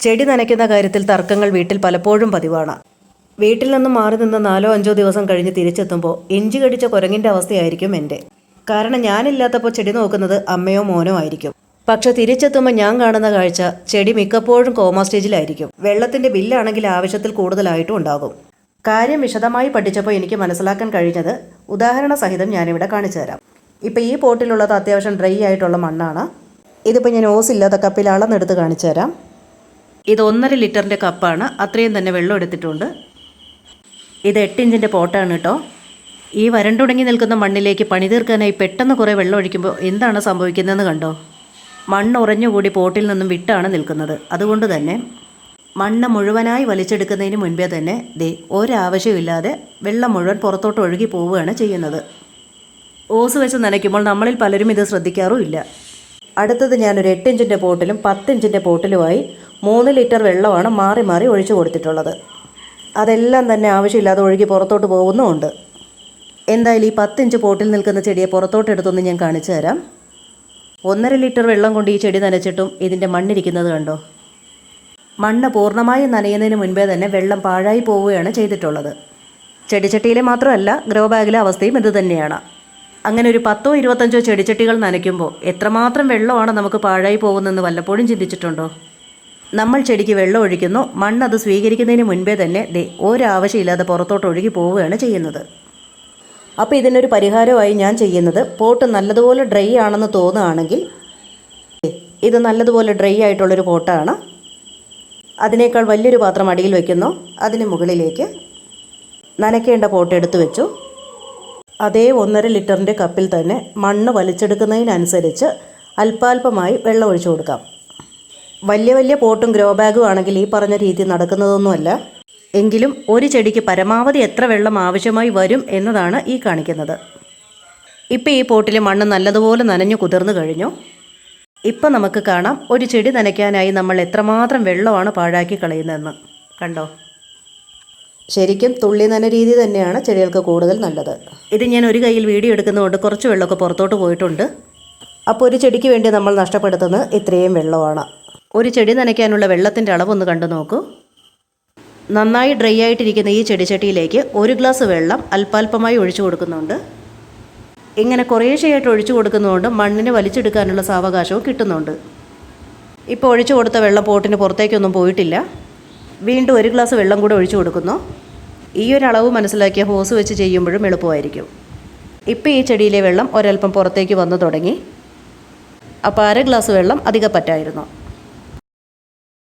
ചെടി നനയ്ക്കുന്ന കാര്യത്തിൽ തർക്കങ്ങൾ വീട്ടിൽ പലപ്പോഴും പതിവാണ്. വീട്ടിൽ നിന്നും മാറി നിന്ന് നാലോ അഞ്ചോ ദിവസം കഴിഞ്ഞ് തിരിച്ചെത്തുമ്പോൾ ഇഞ്ചി കടിച്ച കുരങ്ങിന്റെ അവസ്ഥയായിരിക്കും എന്റെ കാരണം ഞാനില്ലാത്തപ്പോൾ ചെടി നോക്കുന്നത് അമ്മയോ മോനോ ആയിരിക്കും. പക്ഷെ തിരിച്ചെത്തുമ്പോൾ ഞാൻ കാണുന്ന കാഴ്ച ചെടി മിക്കപ്പോഴും കോമ സ്റ്റേജിലായിരിക്കും. വെള്ളത്തിന്റെ ബില്ലാണെങ്കിൽ ആവശ്യത്തിൽ കൂടുതലായിട്ടും ഉണ്ടാകും. കാര്യം വിശദമായി പഠിച്ചപ്പോൾ എനിക്ക് മനസ്സിലാക്കാൻ കഴിഞ്ഞത് ഉദാഹരണ സഹിതം ഞാനിവിടെ കാണിച്ചു തരാം. ഇപ്പം ഈ പോട്ടിലുള്ളത് അത്യാവശ്യം ഡ്രൈ ആയിട്ടുള്ള മണ്ണാണ്. ഇതിപ്പോൾ ഞാൻ ഓസ് ഇല്ലാത്ത കപ്പിൽ അളന്നെടുത്ത് കാണിച്ചു തരാം. ഇത് ഒന്നര ലിറ്ററിന്റെ കപ്പാണ്. അത്രയും തന്നെ വെള്ളം എടുത്തിട്ടുണ്ട്. ഇത് എട്ട് ഇഞ്ചിന്റെ പോട്ടാണ് കേട്ടോ. ഈ വരണ്ടുടങ്ങി നിൽക്കുന്ന മണ്ണിലേക്ക് പണി തീർക്കാനായി പെട്ടെന്ന് കുറേ വെള്ളം ഒഴിക്കുമ്പോൾ എന്താണ് സംഭവിക്കുന്നതെന്ന് കണ്ടോ? മണ്ണ് ഉറഞ്ഞുകൂടി പോട്ടിൽ നിന്നും വിട്ടാണ് നിൽക്കുന്നത്. അതുകൊണ്ട് തന്നെ മണ്ണ് മുഴുവനായി വലിച്ചെടുക്കുന്നതിന് മുൻപേ തന്നെ ദേ ഒരാവശ്യമില്ലാതെ വെള്ളം മുഴുവൻ പുറത്തോട്ട് ഒഴുകി പോവുകയാണ് ചെയ്യുന്നത്. ഓസ് വെച്ച് നനയ്ക്കുമ്പോൾ നമ്മളിൽ പലരും ഇത് ശ്രദ്ധിക്കാറുമില്ല. അടുത്തത് ഞാനൊരു എട്ട് ഇഞ്ചിന്റെ പോട്ടിലും പത്ത് പോട്ടിലുമായി മൂന്ന് ലിറ്റർ വെള്ളമാണ് മാറി മാറി ഒഴിച്ചു കൊടുത്തിട്ടുള്ളത്. അതെല്ലാം തന്നെ ആവശ്യമില്ലാതെ ഒഴുകി പുറത്തോട്ട് പോകുന്നുമുണ്ട്. എന്തായാലും ഈ പത്തിഞ്ച് പോട്ടിൽ നിൽക്കുന്ന ചെടിയെ പുറത്തോട്ട് എടുത്തൊന്ന് ഞാൻ കാണിച്ചു തരാം. ഒന്നര ലിറ്റർ വെള്ളം കൊണ്ട് ഈ ചെടി നനച്ചിട്ടും ഇതിന്റെ മണ്ണിരിക്കുന്നത് കണ്ടോ? മണ്ണ് പൂർണമായും നനയുന്നതിന് മുൻപേ തന്നെ വെള്ളം പാഴായി പോവുകയാണ് ചെയ്തിട്ടുള്ളത്. ചെടിച്ചട്ടിയിലെ മാത്രമല്ല ഗ്രോ ബാഗിലെ അവസ്ഥയും ഇത് തന്നെയാണ്. അങ്ങനെ ഒരു പത്തോ ഇരുപത്തഞ്ചോ ചെടിച്ചട്ടികൾ നനയ്ക്കുമ്പോൾ എത്രമാത്രം വെള്ളമാണ് നമുക്ക് പാഴായി പോകുന്നതെന്ന് വല്ലപ്പോഴും ചിന്തിച്ചിട്ടുണ്ടോ? നമ്മൾ ചെടിക്ക് വെള്ളം ഒഴിക്കുന്നു മണ്ണ് അത് സ്വീകരിക്കുന്നതിന് മുൻപേ തന്നെ ദേ ഒരാവശ്യമില്ലാതെ പുറത്തോട്ട് ഒഴുകി പോവുകയാണ് ചെയ്യുന്നത്. അപ്പോൾ ഇതിനൊരു പരിഹാരമായി ഞാൻ ചെയ്യുന്നത് പോട്ട് നല്ലതുപോലെ ഡ്രൈ ആണെന്ന് തോന്നുകയാണെങ്കിൽ ഇത് നല്ലതുപോലെ ഡ്രൈ ആയിട്ടുള്ളൊരു പോട്ടാണ്. അതിനേക്കാൾ വലിയൊരു പാത്രം അടിയിൽ വയ്ക്കുന്നു അതിന് മുകളിലേക്ക് നനയ്ക്കേണ്ട പോട്ട് എടുത്തു വെച്ചു. അതേ ഒന്നര ലിറ്ററിന്റെ കപ്പിൽ തന്നെ മണ്ണ് വലിച്ചെടുക്കുന്നതിനനുസരിച്ച് അല്പാൽപമായി വെള്ളം ഒഴിച്ചു കൊടുക്കാം. വലിയ വലിയ പോട്ടും ഗ്രോ ബാഗും ആണെങ്കിൽ ഈ പറഞ്ഞ രീതി നടക്കുന്നതൊന്നുമല്ല. എങ്കിലും ഒരു ചെടിക്ക് പരമാവധി എത്ര വെള്ളം ആവശ്യമായി വരും എന്നതാണ് ഈ കാണിക്കുന്നത്. ഇപ്പം ഈ പോട്ടിൽ മണ്ണ് നല്ലതുപോലെ നനഞ്ഞു കുതിർന്നു കഴിഞ്ഞു. ഇപ്പം നമുക്ക് കാണാം ഒരു ചെടി നനയ്ക്കാനായി നമ്മൾ എത്രമാത്രം വെള്ളമാണ് പാഴാക്കി കളയുന്നതെന്ന്. കണ്ടോ? ശരിക്കും തുള്ളി നന രീതി തന്നെയാണ് ചെടികൾക്ക് കൂടുതൽ നല്ലത്. ഇത് ഞാൻ ഒരു കയ്യിൽ വീഡിയോ എടുക്കുന്നതുകൊണ്ട് കുറച്ച് വെള്ളമൊക്കെ പുറത്തോട്ട് പോയിട്ടുണ്ട്. അപ്പോൾ ഒരു ചെടിക്ക് വേണ്ടി നമ്മൾ നഷ്ടപ്പെടുത്തുന്നത് ഇത്രയും വെള്ളമാണ്. ഒരു ചെടി നനയ്ക്കാനുള്ള വെള്ളത്തിന്റെ അളവൊന്ന് കണ്ടു നോക്കൂ. നന്നായി ഡ്രൈ ആയിട്ടിരിക്കുന്ന ഈ ചെടിച്ചട്ടിയിലേക്ക് ഒരു ഗ്ലാസ് വെള്ളം അല്പാൽപമായി ഒഴിച്ചു കൊടുക്കുന്നുണ്ട്. ഇങ്ങനെ കുറേശ്ശെയായിട്ട് ഒഴിച്ചു കൊടുക്കുന്നതുകൊണ്ട് മണ്ണിന് വലിച്ചെടുക്കാനുള്ള സാവകാശവും കിട്ടുന്നുണ്ട്. ഇപ്പോൾ ഒഴിച്ചു കൊടുത്ത വെള്ളം പോട്ടിന് പുറത്തേക്കൊന്നും പോയിട്ടില്ല. വീണ്ടും ഒരു ഗ്ലാസ് വെള്ളം കൂടെ ഒഴിച്ചു കൊടുക്കുന്നു. ഈ ഒരു അളവ് മനസ്സിലാക്കിയ ഹോസ് വെച്ച് ചെയ്യുമ്പോഴും എളുപ്പമായിരിക്കും. ഇപ്പോൾ ഈ ചെടിയിലെ വെള്ളം ഒരൽപ്പം പുറത്തേക്ക് വന്നു തുടങ്ങി. അപ്പോൾ അര ഗ്ലാസ് വെള്ളം അധികം പറ്റായിരുന്നു.